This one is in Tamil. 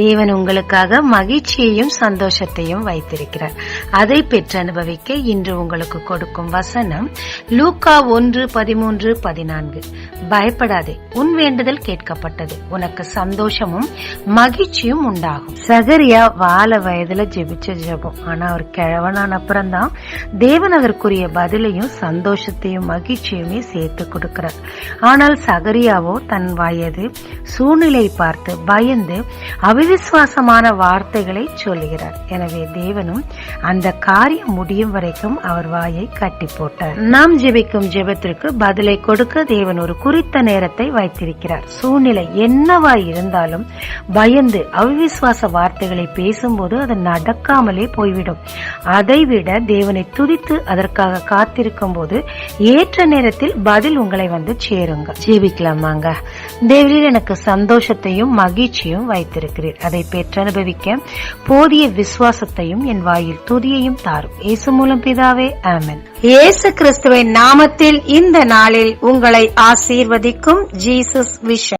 தேவன் உங்களுக்காக மகிழ்ச்சியையும் சந்தோஷத்தையும் வைத்திருக்கிறார். அதை பெற்று அனுபவிக்க இன்று உங்களுக்கு கொடுக்கும் வசனம் லூக்கா ஒன்று பதிமூன்று பதினான்கு. பயப்படாதே உன் வேண்டுதல் கேட்கப்பட்டது. உனக்கு சந்தோஷமும் மகிழ்ச்சியும் உண்டாகும். சகரியா வால வயதுல ஜெபிச்ச ஜெபம். ஆனா அவர் கிழவனான அப்புறம்தான் தேவன் அதற்குரிய பதிலையும் சந்தோஷத்தையும் மகிழ்ச்சியுமே சேர்த்து கொடுக்கிறார். ஆனால் சகரியாவோ தன் வயது சூழ்நிலை பார்த்து பயந்து அவிவிசுவாசமான வார்த்தைகளை சொல்லுகிறார். எனவே தேவனும் அந்த காரியம் முடியும் வரைக்கும் அவர் வாயை கட்டி போட்டார் நாம் ஜெபிக்கும் ஜெபத்திற்கு பதிலை கொடுக்க தேவன் ஒரு குறித்த நேரத்தை வைத்திருக்கிறார். சூழ்நிலை என்னவா இருந்தாலும் பயந்து அவிசுவாச வார்த்தைகளை பேசும்போது அது நடக்காமலே போய்விடும். அதைவிட தேவனை துதித்து அதற்காக காத்திருக்கும் போது ஏற்ற நேரத்தில் பதில் உங்களை வந்து சேருங்க. ஜீவிக்கலாமாங்க தேவரில் எனக்கு சந்தோஷத்தையும் மகிழ்ச்சியும் வைத்திருக்கிறீர். அதை பெற்றனுபவிக்க போதிய விசுவாசத்தையும் என் வாயில் துதியையும் தாரும். இயேசு மூலம் பிதாவே ஆமன். இயேசு கிறிஸ்துவின் நாமத்தில் இந்த நாளில் உங்களை ஆசீர்வதிக்கும் ஜீசஸ் விஷன்.